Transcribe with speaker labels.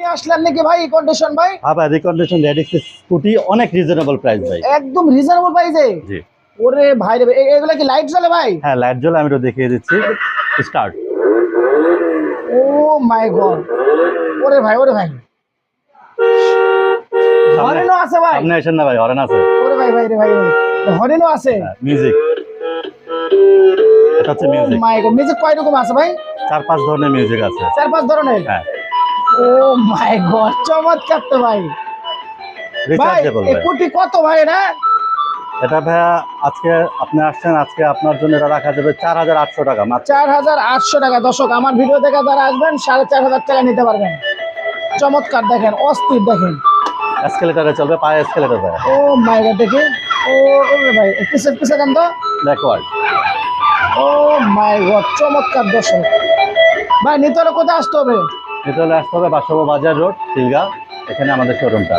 Speaker 1: আসলেন নাকি ভাই কন্ডিশন ভাই?
Speaker 2: হ্যাঁ ভাই রিকন্ডিশন রেডিক্স স্কুটি অনেক রিজনেবল প্রাইস ভাই।
Speaker 1: একদম রিজনেবল প্রাইসে
Speaker 2: জি।
Speaker 1: ওরে ভাই রে এগুলা কি লাইট জ্বলে ভাই?
Speaker 2: হ্যাঁ লাইট জ্বলে আমি দেখিয়ে দিচ্ছি। স্টার্ট
Speaker 1: ও মাই গড ওরে ভাই ওরে ভাই। হরেনও আছে ভাই।
Speaker 2: সামনে আসেন না ভাই হরেন আছে।
Speaker 1: ওরে ভাই ভাই রে ভাই হরেনও আছে।
Speaker 2: মিউজিক এটা হচ্ছে মিউজিক
Speaker 1: মাই গড মিউজিক কয় রকম আছে ভাই?
Speaker 2: চার পাঁচ ধরনের মিউজিক আছে।
Speaker 1: চার পাঁচ ধরনের?
Speaker 2: হ্যাঁ।
Speaker 1: ও মাই গড চমৎকার তো ভাই। ভাই
Speaker 2: রিচার্জেবল ভাই
Speaker 1: কোটি কত ভাই এটা
Speaker 2: এটা ভাইয়া আজকে আপনি আসছেন আজকে আপনার জন্য এটা রাখা যাবে চার হাজার আটশো টাকা মাত্র।
Speaker 1: চার হাজার আটশো টাকা। দর্শক আমার ভিডিও দেখে যারা আসবেন সাড়ে চার হাজার টাকা নিতে পারবেন। চমৎকার দেখেন অস্থির দেখেন।
Speaker 2: এসকেলেটারে চলবে পায়ে এসকেলেটার ভাই।
Speaker 1: ও মাই গড দেখে। ও ওরে ভাই কিসে কিসে দেন তো।
Speaker 2: ব্যাকওয়ার্ড
Speaker 1: ও মাই গড চমৎকার দর্শক। ভাই নিতে হলে কোথায় আসতে হবে?
Speaker 2: হলে আসতে হবে বাসব বাজার রোড তিলগা এখানে আমাদের শোরুমটা